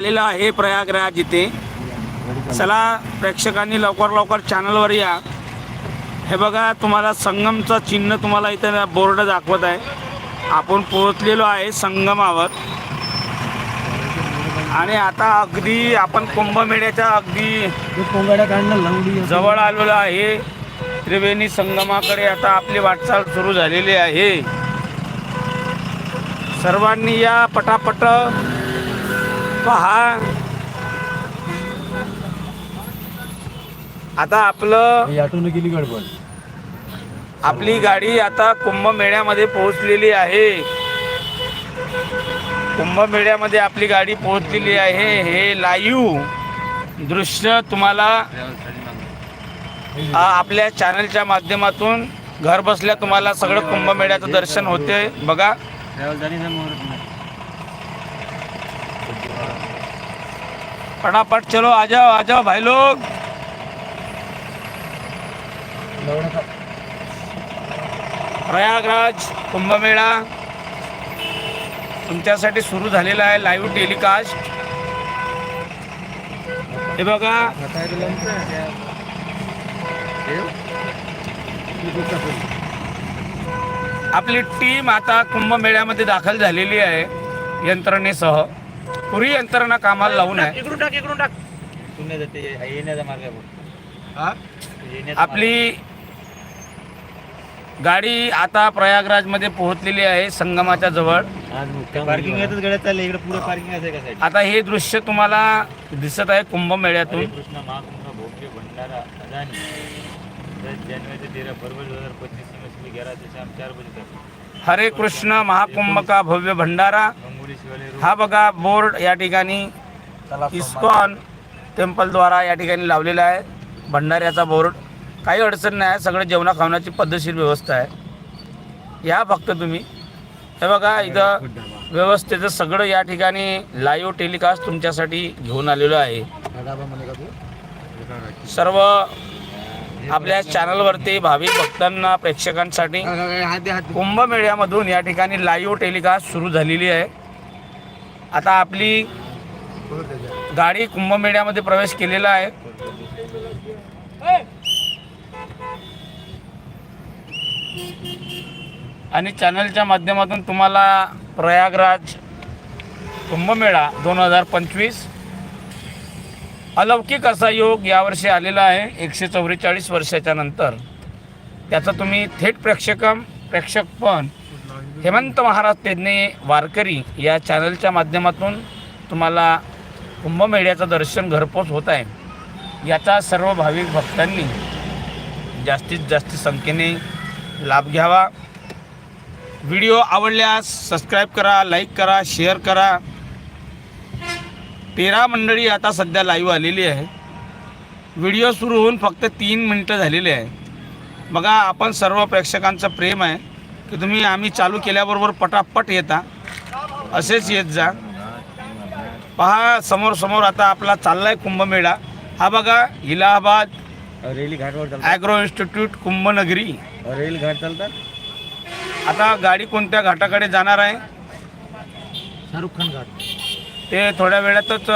आलेला आहे प्रयागराज इथे. चला प्रेक्षकांनी लवकर लवकर चॅनलवर या. हे बघा तुम्हाला संगमचं चिन्ह तुम्हाला इथे बोर्ड दाखवत आहे. आपण पोहोचलेलो आहे संगमावर. आणि आता अगदी आपण कुंभमेळ्याच्या अगदी जवळ आलेलो आहे. त्रिवेणी संगमाकडे आता आपली वाटचाल सुरू झालेली आहे. सर्वांनी या पटापट पहा. आता आपलं याटून गेली गडबड. आपली गाडी आता कुंभमेळ्यामध्ये पोहोचलेली आहे. कुंभमेळ्यामध्ये आपली गाडी पोहोचलेली आहे. हे लाईव्ह दृश्य तुम्हाला आ, आपल्या चॅनलच्या माध्यमातून घर बसल्या तुम्हाला सगळं कुंभमेळ्याचं दर्शन होते. बघा. फटाफट चलो आ जाओ आ जाओ भाई लोग। प्रयागराज कुंभमेळा तुमच्यासाठी सुरू झालेला आहे लाईव्ह टेलिकास्ट हे बघा. आपली टीम आता कुंभमेळ्यामध्ये दाखल झालेली आहे यंत्रणेसह. पुरी यंत्रणा कामाला लावून आहे इकडून टाक इकडून टाक. येण्याचा मार्ग आहे भाऊ. येण्याचा आपली गाडी आता प्रयागराजमध्ये पोहोचलेली आहे संगमाच्या जवळ. पार्किंग येतच गड्या चालले इकडे पुढे पार्किंग आहे का साईड आता हे दृश्य तुम्हाला दिसत आहे कुंभमेळ्यातून. कृष्ण महाकुंभ भोगे भंडारा अदानी. दस जानेवारी से तेरह फरवरी दो हजार पच्चीस में सुबह ग्यारह से शाम चार बजे तक. हरे कृष्ण महाकुंभ का भव्य भंडारा? रोड हा बघा बोर्ड या ठिकाणी इस्कॉन टेम्पलद्वारा या ठिकाणी लावलेला आहे. भंडाऱ्याचा बोर्ड काही अडचण नाही सगळं जेवणा खावण्याची पद्धतशीर व्यवस्था आहे. या फक्त तुम्ही. हे बघा इथं व्यवस्थेचं सगळं या ठिकाणी लाईव्ह टेलिकास्ट तुमच्यासाठी घेऊन आलेलो आहे. सर्व आपल्या चॅनलवरती भाविक भक्तांना प्रेक्षकांसाठी कुंभमेळ्यामधून या ठिकाणी लाईव्ह टेलिकास्ट सुरू झालेली आहे. आता आपली गाडी कुंभमेळ्यामध्ये प्रवेश केलेला आहे. आणि चॅनलच्या माध्यमातून तुम्हाला प्रयागराज कुंभमेळा दोन हजार पंचवीस अलौकिक असा योग यावर्षी आलेला आहे एकशे चौवेचाळीस वर्षाच्या नंतर. त्याचं तुम्ही थेट प्रेक्षकम प्रेक्षक पण हेमंत महाराज तेज्ञे वारकरी या चॅनलच्या माध्यमातून तुम्हाला कुंभमेळ्याचं दर्शन घरपोच होत आहे. याचा सर्व भाविक भक्तांनी जास्तीत जास्त संख्येने लाभ घ्यावा. व्हिडिओ आवडल्यास सबस्क्राईब करा लाईक करा शेअर करा. तेरा मंडळी आता सध्या लाईव्ह आलेली आहे. व्हिडिओ सुरू होऊन फक्त तीन मिनटं झालेली आहे. बघा आपण सर्व प्रेक्षकांचं प्रेम आहे. की तुम्ही आम्ही चालू केल्याबरोबर पटापट येता. असेच येत जा. पहा समोर समोर आता आपला चाललाय कुंभमेळा. हा बघा इलाहाबाद रेली घाटवर चालतात. Agro institute Kumbhnagari. रेल घाट चालतात? आता गाडी कोणत्या घाटाकडे जाणार आहे? शाहरुख खान घाट. ते थोड्या वेळातच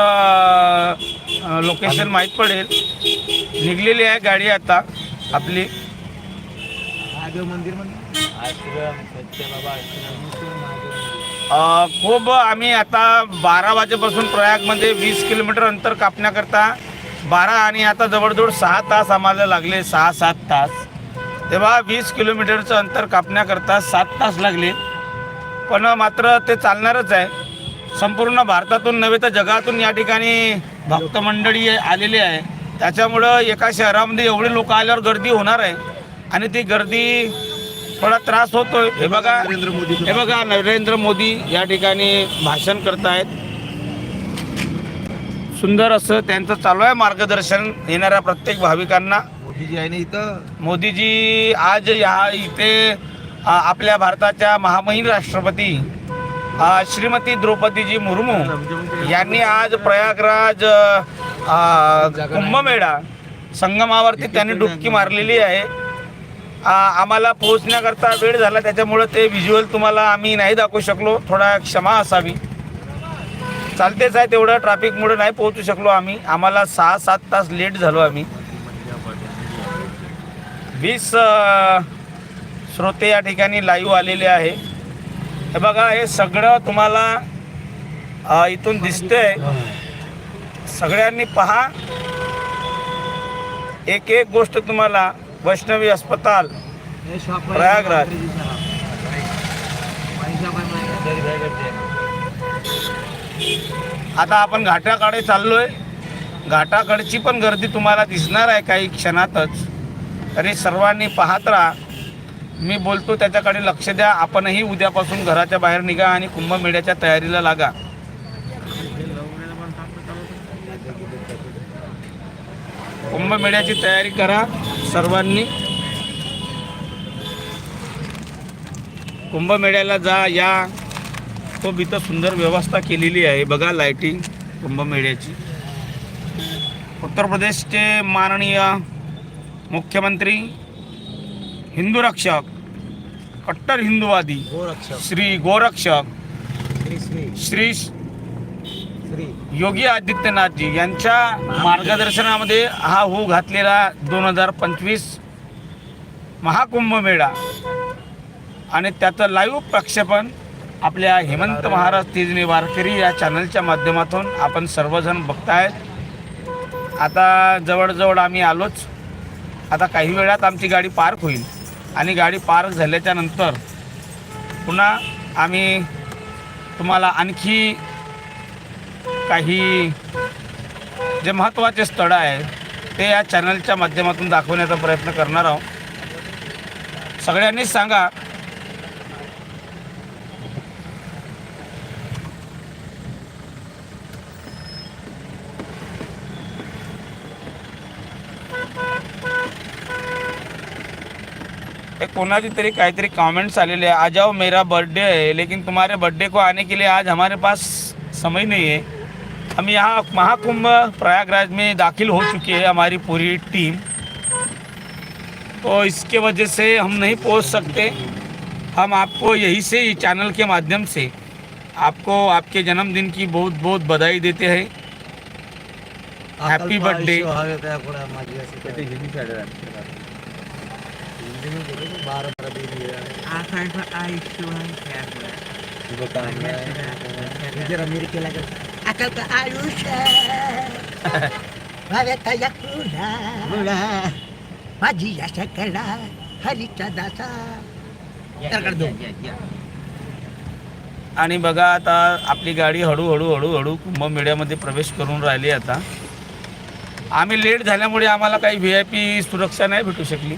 लोकेशन माहीत पडेल. निघलेली आहे गाडी आता आपली. महादेव मंदिरमध्ये आश्रम आश्रम खूप आम्ही आता बारा वाजेपासून प्रयागमध्ये वीस किलोमीटर अंतर कापण्याकरता बारा आणि आता जवळजवळ सहा तास आम्हाला लागले सहा सात तास. तेव्हा वीस किलोमीटरचं अंतर कापण्याकरता सात तास लागले. पण मात्र ते चालणारच आहे. संपूर्ण भारतातून नव्हे तर जगातून या ठिकाणी भक्त मंडळी आलेली आहे. त्याच्यामुळं एका शहरामध्ये एवढे लोक आल्यावर गर्दी होणार आहे. आणि ती गर्दी थोडा त्रास होतोय. हे बघा नरेंद्र मोदी हे बघा नरेंद्र मोदी या ठिकाणी भाषण करतायत. सुंदर असं त्यांचं चालू आहे मार्गदर्शन येणाऱ्या प्रत्येक भाविकांना. मोदीजी आहे ना इथं? मोदीजी आज या इथे आपल्या भारताच्या महामहिम राष्ट्रपती श्रीमती द्रौपदीजी मुर्मू यांनी आज प्रयागराज कुंभमेळा संगमावरती त्यांनी डुबकी मारलेली आहे. आम्हाला पोहोचण्याकरता वेळ झाला त्याच्यामुळं ते व्हिज्युअल तुम्हाला आम्ही नाही दाखवू शकलो. थोडा क्षमा असावी. चालतेच आहे तेवढं ट्रॅफिकमुळे नाही पोहोचू शकलो आम्ही. आम्हाला सहा सात तास लेट झालो आम्ही. वीस श्रोते या ठिकाणी लाईव्ह आलेले आहे. हे बघा हे सगळं तुम्हाला इथून दिसतंय. सगळ्यांनी पहा. एक एक गोष्ट तुम्हाला वैष्णवी अस्पताल प्रयागराज. आता आपण घाटाकडे चाललोय. घाटाकडची पण गर्दी तुम्हाला दिसणार आहे काही क्षणातच. तरी सर्वांनी पाहत राहा. मी बोलतो त्याच्याकडे लक्ष द्या. आपणही उद्यापासून घराच्या बाहेर निघा आणि कुंभमेळ्याच्या तयारीला लागा. कुंभमेळ्याची तयारी करा. सर्वांनी कुंभमेळ्याला जा या. खूप इथं सुंदर व्यवस्था केलेली आहे. बघा लाईटिंग कुंभमेळ्याची. उत्तर प्रदेशचे माननीय मुख्यमंत्री हिंदू रक्षक कट्टर हिंदूवादी श्री गोरक्षक श्री योगी आदित्यनाथजी यांच्या मार्गदर्शनामध्ये हा हो घातलेला दोन हजार पंचवीस महाकुंभमेळा आणि त्याचं लाईव्ह प्रक्षेपण आपल्या हेमंत महाराज तेजने वारकरी या चॅनलच्या माध्यमातून आपण सर्वजण बघतायत. आता जवळजवळ आम्ही आलोच. आता काही वेळात आमची गाडी पार्क होईल. आणि गाडी पार्क झाल्याच्यानंतर पुन्हा आम्ही तुम्हाला आणखी काही जे महत्त्वाचे स्थळं आहे ते या चॅनलच्या माध्यमातून दाखवण्याचा प्रयत्न करणार आहोत. सगळ्यांनीच सांगा कोणाची तरी काहीतरी कमेंट्स आलेले हैं आ जाओ मेरा बर्थडे है लेकिन तुम्हारे बर्थडे को आने के लिए आज हमारे पास समय नहीं है. हम यहाँ महाकुंभ प्रयागराज में दाखिल हो चुकी है हमारी पूरी टीम। तो इसके वजह से हम नहीं पहुँच सकते। हम आपको यही से ये चैनल के माध्यम से आपको आपके जन्मदिन की बहुत बहुत बधाई देते हैं। हॅपी बर्थडे Akal कुणा मुळा. माझी या सकला हरीचा दासा. त्याकडे दोन. आणि बघा आता आपली गाडी हळूहळू हळूहळू कुंभमेळ्यामध्ये प्रवेश करून राहिली आता. आम्ही लेट झाल्यामुळे आम्हाला काही व्ही आय पी सुरक्षा नाही भेटू शकली.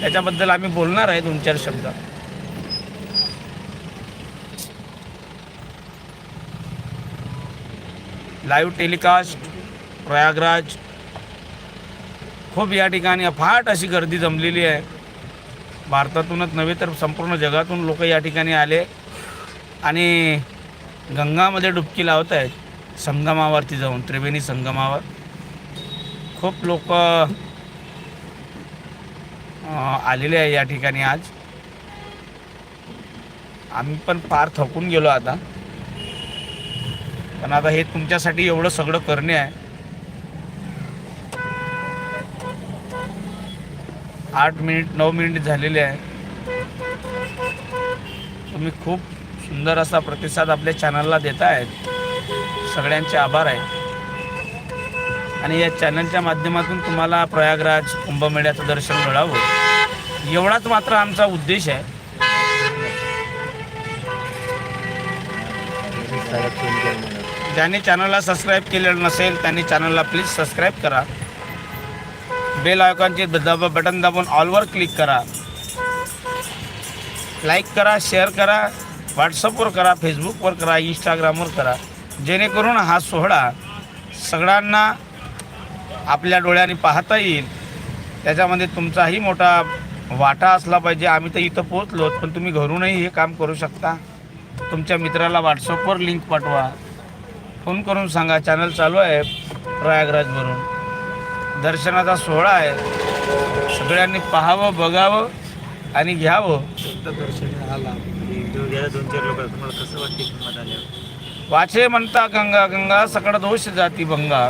त्याच्याबद्दल आम्ही बोलणार आहे दोन चार शब्द. लाईव्ह टेलिकास्ट प्रयागराज खूप या ठिकाणी अफाट अशी गर्दी जमलेली आहे. भारतातूनच नव्हे तर संपूर्ण जगातून लोक या ठिकाणी आले आणि गंगामध्ये डुबकी लावत आहेत. संगमावरती जाऊन त्रिवेणी संगमावर. खूप लोक आलेले आहे या ठिकाणी आज. आम्ही पण फार थकून गेलो आता. पण आता हे तुमच्यासाठी एवढं सगळं करणे आहे. आठ मिनिट नऊ मिनिट झालेले आहे. तुम्ही खूप सुंदर असा प्रतिसाद आपल्या चॅनलला देत आहेत सगळ्यांचे आभार आहे. आणि या चॅनलच्या माध्यमातून तुम्हाला प्रयागराज कुंभमेळ्याचं दर्शन मिळावं. एवढाच मात्र आमचा उद्देश आहे. ज्यांनी चॅनलला सबस्क्राईब केलेलं नसेल त्यांनी चॅनलला प्लीज सबस्क्राईब करा. बेल आयकॉनचे दाबा बटन दाबून ऑलवर क्लिक करा. लाईक करा शेअर करा व्हॉट्सअपवर करा फेसबुकवर करा इंस्टाग्रामवर करा. जेणेकरून हा सोहळा सगळ्यांना आपल्या डोळ्याने पाहता येईल. त्याच्यामध्ये तुमचाही मोठा वाटा असला पाहिजे. आम्ही तर इथं पोहोचलो पण तुम्ही घरूनही हे काम करू शकता. तुमच्या मित्राला व्हॉट्सअपवर लिंक पाठवा. फोन करून सांगा चॅनल चालू आहे प्रयागराजवरून. दर्शनाचा सोहळा आहे. सगळ्यांनी पाहावं बघावं आणि घ्यावं. वाचे म्हणता गंगा गंगा सकळ दोष जाती भंगा.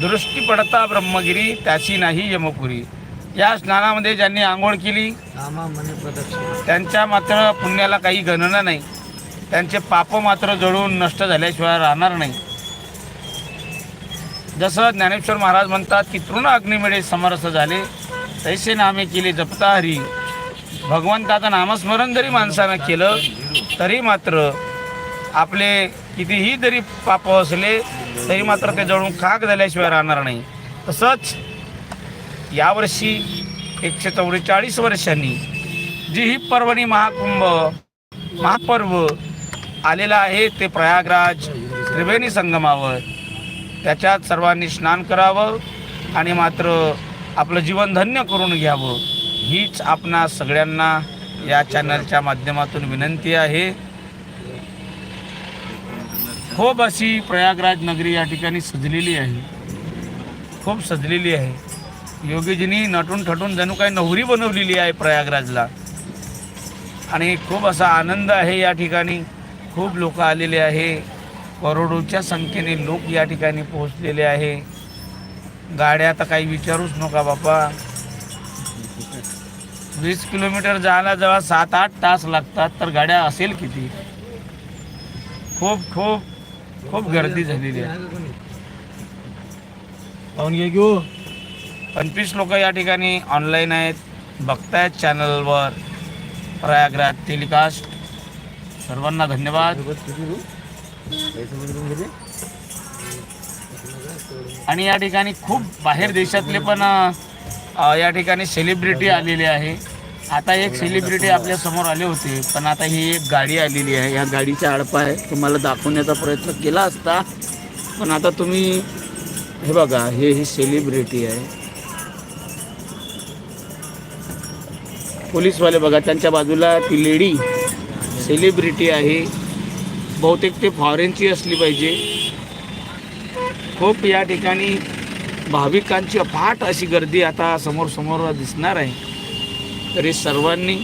दृष्टी पडता ब्रह्मगिरी त्याची नाही यमपुरी. या स्नानामध्ये ज्यांनी आंघोळ केली त्यांच्या मात्र पुण्याला काही गणना नाही. त्यांचे पाप मात्र जळून नष्ट झाल्याशिवाय राहणार नाही. जसं ज्ञानेश्वर महाराज म्हणतात की तृण अग्निमिळे समरस झाले तैसे नामे केले जपता हरी. भगवंताचं नामस्मरण जरी माणसानं केलं तरी मात्र आपले कितीही जरी पाप असले तरी मात्र ते जळून खाक झाल्याशिवाय राहणार नाही. तसंच यावर्षी एकशे चौवेचाळीस वर्षांनी जी ही पर्वणी महाकुंभ महापर्व आलेला आहे ते प्रयागराज त्रिवेणी संगमावर. त्याच्यात सर्वांनी स्नान करावं आणि मात्र आपलं जीवन धन्य करून घ्यावं हीच आपणा सगळ्यांना या चॅनलच्या माध्यमातून विनंती आहे. हो खूप अशी प्रयागराज नगरी या ठिकाणी सजलेली आहे. खूप सजलेली आहे. योगीजींनी नटून ठटून जणू काही नवरी बनवलेली आहे प्रयागराजला. आणि खूप असा आनंद आहे या ठिकाणी. खूप लोक आलेले आहे. करोडोच्या संख्येने लोक या ठिकाणी पोहोचलेले आहे. गाड्या तर काही विचारूच नका बापा. वीस किलोमीटर जायला जेव्हा सात आठ तास लागतात तर गाड्या असेल किती? खूप खूप खूप गर्दी झालेली आहे. पाहून घे घेऊ. पंचवीस लोक या ठिकाणी ऑनलाईन आहेत. बघतायत चॅनलवर प्रयागराज टेलिकास्ट सर्वांना धन्यवाद. आणि या ठिकाणी खूप बाहेर देशातले पण या ठिकाणी सेलिब्रिटी आलेले आहे. आता एक सेलिब्रिटी आपल्यासमोर आले होते पण आता ही एक गाडी आलेली आहे. या गाडीचा आडपा आहे. तुम्हाला दाखवण्याचा प्रयत्न केला असता पण आता तुम्ही हे बघा हे ही सेलिब्रिटी आहे. पोलीसवाले बघा त्यांच्या बाजूला ती लेडी सेलिब्रिटी आहे. बहुतेक ते फॉरेनची असली पाहिजे. खूप या ठिकाणी भाविकांची अफाट अशी गर्दी आता समोर समोर दिसणार आहे. तरी सर्वांनी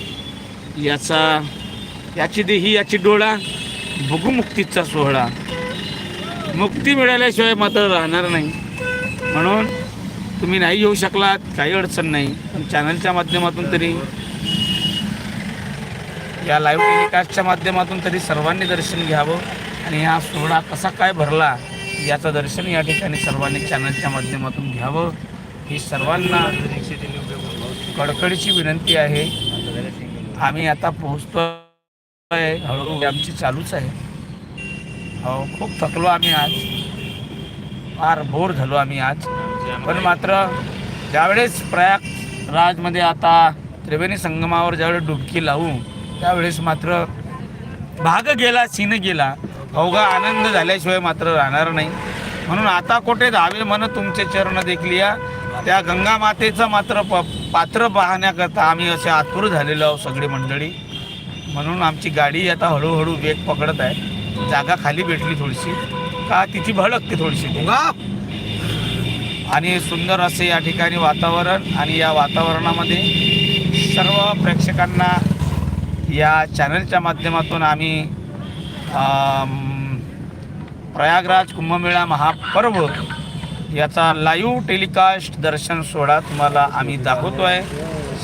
याचा याची देही याची डोळा भुगुमुक्तीचा सोहळा. मुक्ती मिळाल्याशिवाय मात्र राहणार नाही. म्हणून तुम्ही नाही येऊ शकलात काही अडचण नाही. पण चॅनलच्या माध्यमातून तरी या लाईव्ह टेलिकास्टच्या माध्यमातून तरी सर्वांनी दर्शन घ्यावं आणि हा सोहळा कसा काय भरला याचं दर्शन या ठिकाणी सर्वांनी चॅनलच्या माध्यमातून घ्यावं. ही सर्वांना कडकडीची विनंती आहे. आम्ही आता पोहोचतो आहे हळूहळू आमची चालूच आहे. हो खूप थकलो आम्ही आज. फार बोर झालो आम्ही आज. पण मात्र ज्यावेळेस प्रयागराजमध्ये आता त्रिवेणी संगमावर ज्यावेळेस डुबकी लावू त्यावेळेस मात्र भाग गेला सीन गेला. अवघा आनंद झाल्याशिवाय मात्र राहणार नाही. म्हणून आता कुठे धावे मन तुमचे चरण देखलिया. त्या गंगा मातेचं मात्र प पात्र पाहण्याकरता आम्ही असे आतुर झालेलो आहोत सगळी मंडळी. म्हणून आमची गाडी आता हळूहळू वेग पकडत आहे. जागा खाली भेटली थोडीशी. का तिची भडकते थोडीशी. आणि सुंदर असे या ठिकाणी वातावरण आणि या वातावरणामध्ये सर्व प्रेक्षकांना या चॅनलच्या माध्यमातून आम्ही प्रयागराज कुंभमेळा महापर्व याचा लाईव्ह टेलिकास्ट दर्शन सोहळा तुम्हाला आम्ही दाखवतो आहे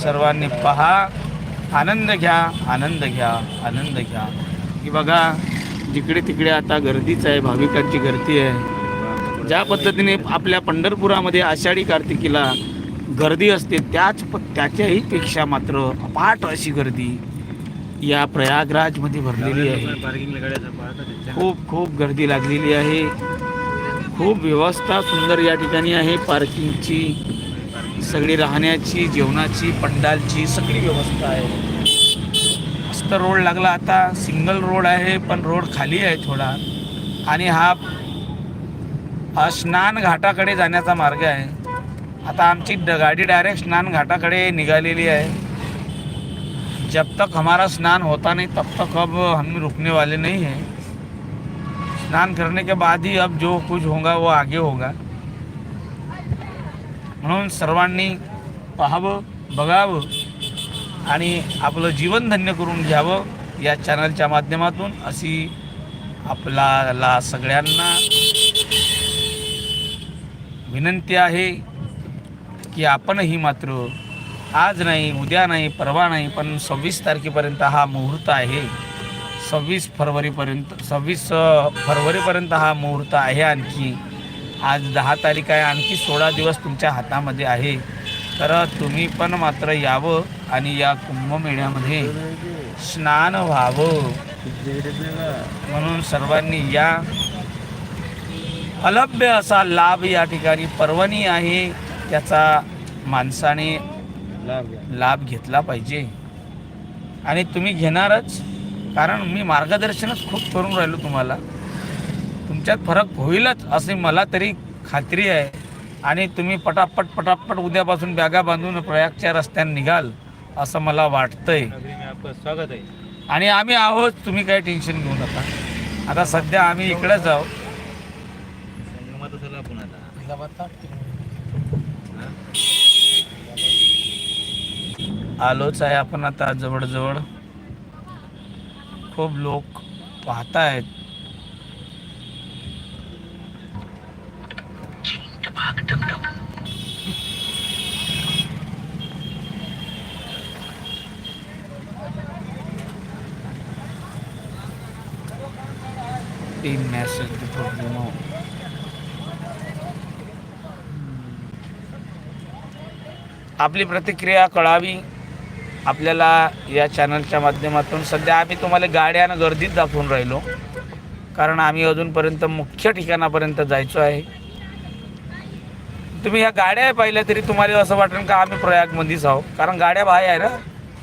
सर्वांनी पहा आनंद घ्या आनंद घ्या आनंद घ्या. की बघा जिकडे तिकडे आता गर्दीच आहे भाविकांची गर्दी आहे. ज्या पद्धतीने आपल्या पंढरपुरामध्ये आषाढी कार्तिकीला गर्दी असते त्याच प त्याच्याही पेक्षा मात्र अपाट अशी गर्दी. या प्रयागराजमध्ये भरलेली आहे. खूप खूप गर्दी लागलेली आहे. खूप व्यवस्था सुंदर या ठिकाणी आहे. पार्किंगची सगळी राहण्याची जेवणाची पंडालची सगळी व्यवस्था आहे. मस्त रोड लागला आता. सिंगल रोड आहे पण रोड खाली आहे थोडा. आणि हा हा स्नान घाटाकडे जाण्याचा मार्ग आहे. आता आमची गाडी डायरेक्ट स्नान घाटाकडे निघालेली आहे. जब तक हमारा स्नान होता नहीं तब तक अब हम रुकने वाले नहीं हैं। स्नान करने के बाद ही अब जो कुछ होगा वो आगे होगा। म्हणून सर्वांनी पाहावं बघावं आणि आपलं जीवन धन्य करून घ्यावं या चॅनलच्या माध्यमातून. अशी आपल्याला सगळ्यांना विनंती आहे की आपणही मात्र आज नाही उद्या नाही परवा नाही पण सव्वीस तारखेपर्यंत हा मुहूर्त आहे. सव्वीस फरवरीपर्यंत सव्वीस फरवरीपर्यंत हा मुहूर्त आहे आणखी. आज दहा तारीख आहे आणखी सोळा दिवस तुमच्या हातामध्ये आहे. तर तुम्ही पण मात्र यावं आणि या कुंभमेळ्यामध्ये स्नान व्हावं. म्हणून सर्वांनी या. अलभ्य असा लाभ या ठिकाणी पर्वणी आहे त्याचा माणसाने लाभ घेतला पाहिजे. आणि तुम्ही घेणारच. कारण मी मार्गदर्शनच खूप करून राहिलो तुम्हाला. तुमच्यात फरक होईलच असे मला तरी खात्री आहे. आणि तुम्ही पटापट पटापट उद्यापासून बॅगा बांधून प्रयागच्या रस्त्याने निघाल असं मला वाटतंय. नगरी में आपका स्वागत है आणि आम्ही आहोत तुम्ही काही टेन्शन घेऊ नका. आता सध्या आम्ही इकडेच आहोत संगमात असेल आपण आता आलोच आहे आपण आता जवळजवळ. खूप लोक पाहत आहेत message मॅसेज आपली प्रतिक्रिया कळावी. आपल्याला या चॅनलच्या माध्यमातून सध्या आम्ही तुम्हाला गाड्यानं गर्दीत दाखवून राहिलो. कारण आम्ही अजूनपर्यंत मुख्य ठिकाणापर्यंत जायचो आहे. तुम्ही ह्या गाड्या पाहिल्या तरी तुम्हाला असं वाटेल का आम्ही प्रयागमध्येच आहोत. कारण गाड्या बाहेर आहे ना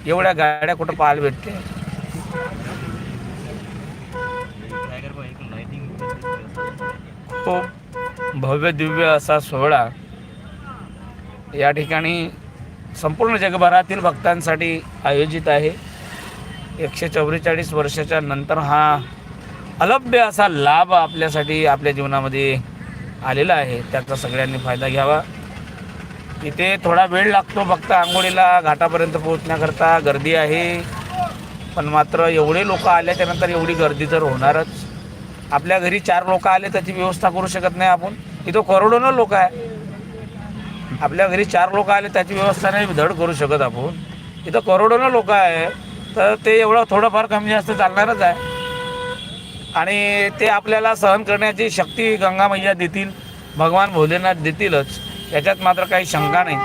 एवढ्या गाड्या कुठं पाहायला भेटते. टायगर खूप भव्य दिव्य असा सोहळा या ठिकाणी संपूर्ण जगभरातील भक्तांसाठी आयोजित आहे. एकशे चौवेचाळीस वर्षाच्या नंतर हा अलभ्य असा लाभ आपल्यासाठी आपल्या जीवनामध्ये आलेला आहे. त्याचा सगळ्यांनी फायदा घ्यावा. इथे थोडा वेळ लागतो फक्त आंघोळीला घाटापर्यंत पोहोचण्याकरता. गर्दी आहे. पण मात्र एवढे लोक आल्याच्यानंतर एवढी गर्दी तर होणारच. आपल्या घरी चार लोक आले त्याची व्यवस्था करू शकत नाही आपण. इथं करोडोनं लोक आहे. आपल्या घरी चार लोक आले त्याची व्यवस्था नाही धड करू शकत आपण. इथं करोडोनं लोक आहे. तर ते एवढं थोडंफार कमी जास्त चालणारच आहे. आणि ते आपल्याला सहन करण्याची शक्ती गंगा मैया देतील भगवान भोलेनाथ देतीलच. याच्यात मात्र काही शंका नाही.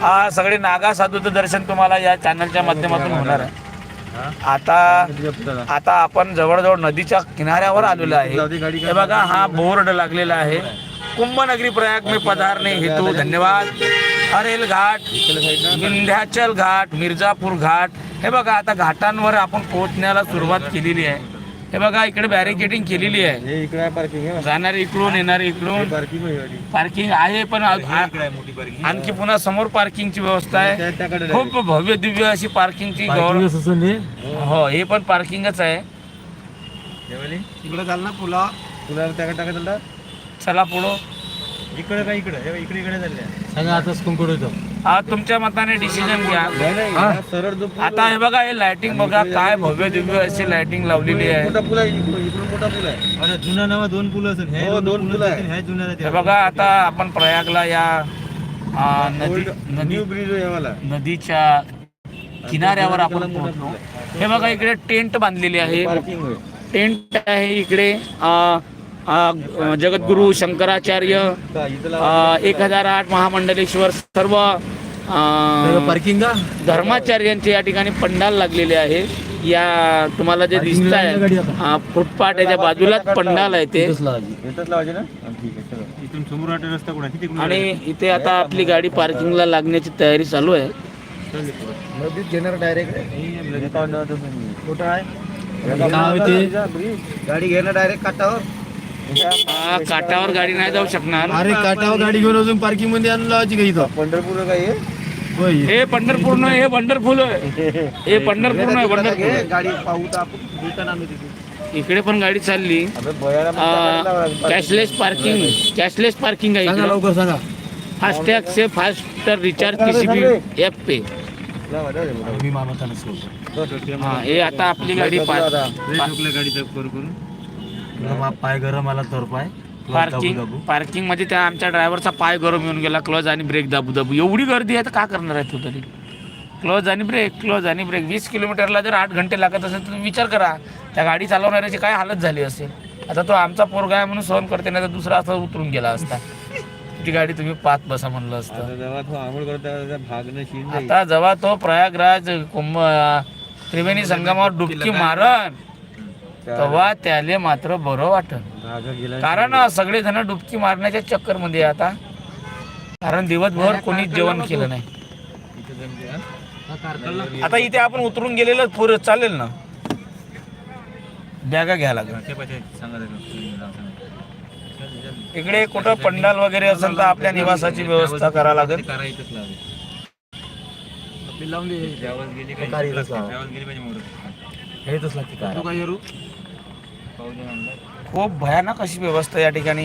हा सगळे नागा साधूचं दर्शन तुम्हाला या चॅनलच्या माध्यमातून होणार आहे. आता आता आपण जवळजवळ नदीच्या किनाऱ्यावर आलेलो आहे. हे बघा हा बोर्ड लागलेला आहे. कुंभनगरी प्रयाग में पधारने हेतु धन्यवाद। हरेल घाट विंध्याचल घाट मिर्जापूर घाट हे बघा आता घाटांवर आपण पोहोचण्याला सुरुवात केलेली आहे. हे बघा इकडे बॅरिकेडिंग केलेली आहे. हे इकडे आहे पार्किंग आहे जाणारे इकडून येणारे इकडून. पार्किंग आहे गाडी. पार्किंग आहे पण आ- आ- इकडे आहे मोठी पार्किंग आणखी पुन्हा समोर पार्किंगची व्यवस्था आहे. खूप भव्य दिव्य अशी पार्किंगची हो हे पण पार्किंगच आहे. इकडे चाल ना पुला पुला त्याकडे टाकायचं चला पुढं. इकडे काय इकडे? हे इकडे इकडे चालले. सांगा आताच कुंकुड होतो. हा तुमच्या मताने डिसिजन घ्या. नाही सरळ जो पूल आता हे बघा हे लाइटिंग बघा काय भव्य दिव्य अशी लाइटिंग लावलेली आहे. मोठा पूल आहे इकडून इकडून मोठा पूल आहे. अरे जुना नवा दोन पुल असेल. हे हो, दोन पुलं आहे. हे जुन्या हे बघा आता आपण प्रयागला या आ, नदी नदी न्यू ब्रिज आहे वाला नदीच्या किनाऱ्यावर आपण पोहोचलो. हे बघा इकडे टेंट बांधलेली आहे. पार्किंग टेंट आहे इकडे. जगद्गुरु शंकराचार्य एक हजार आठ महामंडलेश्वर सर्व पार्किंग धर्माचार्यांचे या ठिकाणी पंडाल लागलेले आहे. या तुम्हाला जे दिसत आहे फुटपाथ याच्या बाजूलाच पंडाल आहे ते. इथंच लावायचे. ना? हा, ठीक आहे चला. इथून समोर वाटे रस्ता कुठे किती आणि इथे आता आपली गाडी पार्किंगला लागण्याची तयारी चालू आहे. डायरेक्ट कुठं आहे? गाडी घेणार डायरेक्ट काटावर आ, काठावर गाडी नाही जाऊ शकणार. अरे काटावर गाडी घेऊन अजून पार्किंगमध्ये आणून लावायची का इथं? पंढरपूर काय आहे? होय. हे पंढरपूर नाही हे पंढरपूर आहे. हे पंढरपूर नाही पंढरपूर गाडी पाहू तर आपण. रिटर्न आम्ही तिथे. इकडे पण गाडी चालली. अबे मग लावा. कॅशलेस पार्किंग कॅशलेस पार्किंग आहे सांगा इकडे. लवकर सांगा. फास्टॅग से फास्टर रिचार्ज किसी भी ऍप पे. लावा, लावा, लावा. मी मामा नसलो हा हे आता आपली गाडी पार्क गाडीचा करू करून पाय गरम आला तर पाय. पार्किंग पार्किंगमध्ये त्या आमच्या ड्रायव्हरचा पाय गरम येऊन गेला. क्लच आणि ब्रेक दाबू दाबू. एवढी गर्दी आहे तर का करणार आहे तू तरी? क्लोज आणि ब्रेक क्लोज आणि ब्रेक वीस किलोमीटरला जर आठ घंटे लागत असेल तर तुम्ही विचार करा. त्या गाडी चालवणाऱ्याची काय हालत झाली असेल? आता तो आमचा पोरगा आहे म्हणून सहन करते नाही तर दुसरा असा उतरून गेला असता. ती गाडी तुम्ही पाच बसा म्हणलं असतं. आता जेव्हा तो प्रयागराज कुंभ त्रिवेणी संगमावर डुबकी मारण तेव्हा त्याले मात्र बरं गेला कारण सगळे जण डुबकी मारण्याच्या चक्करमध्ये आता. कारण दिवसभर कोणीच जेवण केलं नाही. आता इथे आपण उतरून गेलेलं पुरं चालेल ना? बॅगा घ्यायला लागेल. इकडे कुठं पंडाल वगैरे असेल तर आपल्या निवासाची व्यवस्था करावी लागेल. करायचंच लागेल खूप भयानक अशी व्यवस्था या ठिकाणी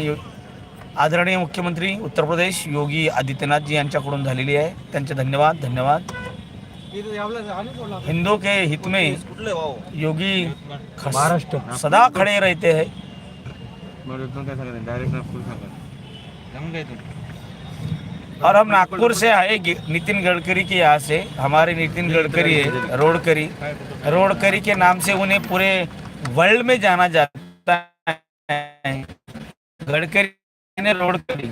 आदरणीय मुख्यमंत्री उत्तर प्रदेश योगी आदित्यनाथजी यांच्याकडून झालेली आहे. त्यांचे धन्यवाद धन्यवाद. हिंदू के हित में योगी महाराष्ट्र. सदा खड़े रहते हैं। और हम नागपुर से आए नितिन गडकरी के यहाँ से। हमारे नितिन गडकरी है रोडकरी। रोडकरी के नाम से उन्हें पूरे वर्ल्ड में जाना जाता है। गडकरी ने रोडकरी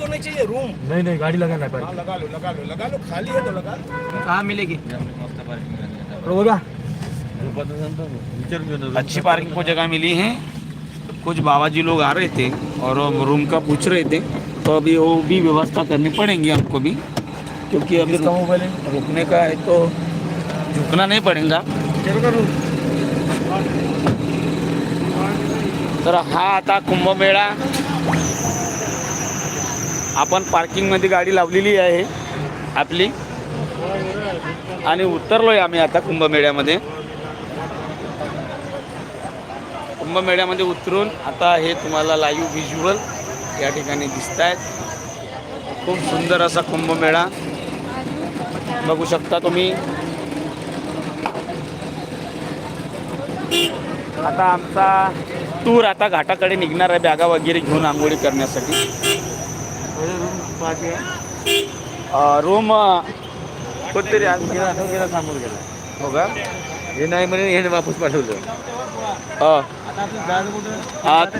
नहीं चाहिए रूम नहीं नहीं गाड़ी लगाना है कहाँ मिलेगी मस्त पार्किंग बघा झोपातून सांगतो विचारून घेऊन येतो. अच्छी पार्किंग को जगह मिली है। कुछ बाबा जी लोग आ रहे थे और रूम का पूछ रहे थे। तो अभी वो भी व्यवस्था करनी पड़ेगी हमको भी। क्योंकि अभी रुक- रुकने का है तो झुकना नहीं पड़ेगा। तर हा आता कुंभमेळा। आपण पार्किंगमध्ये गाडी लावलेली आहे आपली. आणि उतरलोय आम्ही आता कुंभमेळ्यामध्ये. कुंभमेळ्यामध्ये उतरून आता हे तुम्हाला लाईव्ह व्हिज्युअल या ठिकाणी दिसत आहेत खूप सुंदर असा कुंभमेळा. बघू शकता तुम्ही. आता आमचा टूर आता घाटाकडे निघणार आहे बॅगा वगैरे घेऊन आंघोळी करण्यासाठी. रूम कोणतरी आज गेला हो का? हे नाही म्हणे हे वापस पाठवलं. आत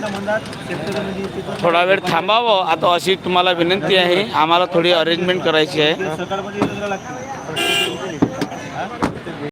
थोडा वेळ थांबावं. आता अशी तुम्हाला विनंती आहे आम्हाला थोडी अरेंजमेंट करायची आहे.